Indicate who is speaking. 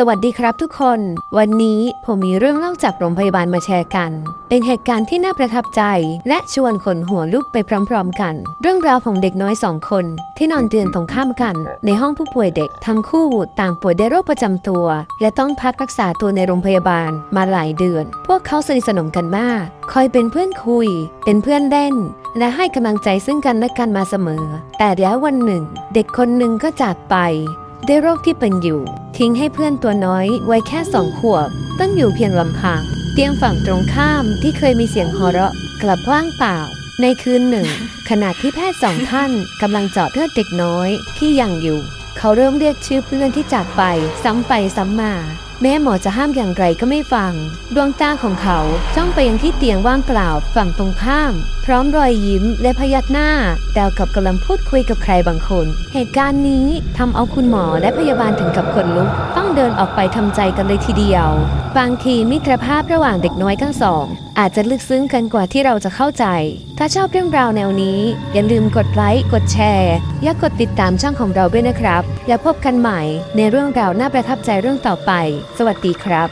Speaker 1: สวัสดีครับทุกคน วันนี้ผมมีเรื่องเล่าจากโรงพยาบาลมาแชร์กัน เป็นเหตุการณ์ที่น่าประทับใจ และชวนขนหัวลุกไปพร้อม ๆ กัน เรื่องราวของเด็กน้อยสองคน ที่นอนเตียงตรงข้ามกัน ในห้องผู้ป่วยเด็กทั้งคู่ต่างป่วยด้วยโรคประจำตัว และต้องพักรักษาตัวในโรงพยาบาลมาหลายเดือน พวกเขาสนิทสนมกันมาก คอยเป็นเพื่อนคุย เป็นเพื่อนเล่น และให้กำลังใจซึ่งกันและกันมาเสมอ แต่แล้ววันหนึ่ง เด็กคนหนึ่งก็จากไป ด้วยโรคที่เป็นอยู่ ทิ้งให้เพื่อนตัวน้อยไว้แค่สองขวบต้องอยู่เพียงลำพัง เตียงฝั่งตรงข้ามที่เคยมีเสียงหัวเราะ กลับว่างเปล่า ในคืนหนึ่ง ขณะที่แพทย์สองท่านกำลังเจาะเลือดเด็กน้อยที่ยังอยู่ เขาเริ่มเรียกชื่อเพื่อนที่จากไป ซ้ำไปซ้ำมา แม่หมอจะห้ามอย่างไรก็ไม่ฟัง ดวงตาของเขาจ้องไปยังที่เตียงว่างเปล่าฝั่งตรงข้าม พร้อมรอยยิ้มและพยักหน้าแต่กับกำลังพูดคุยกับใครบางคน เหตุการณ์นี้ทำเอาคุณหมอและพยาบาลถึงกับขนลุก ต้องเดินออกไปทำใจกันเลยทีเดียว บางทีมิตรภาพระหว่างเด็กน้อยทั้งสอง อาจจะลึกซึ้งกันกว่าที่เราจะเข้าใจ ถ้าชอบเรื่องราวแนวนี้ อย่าลืมกดไลค์กดแชร์และกดติดตามช่องของเราด้วยนะครับ แล้วพบกันใหม่ในเรื่องราวน่าประทับใจเรื่องต่อไป สวัสดีครับ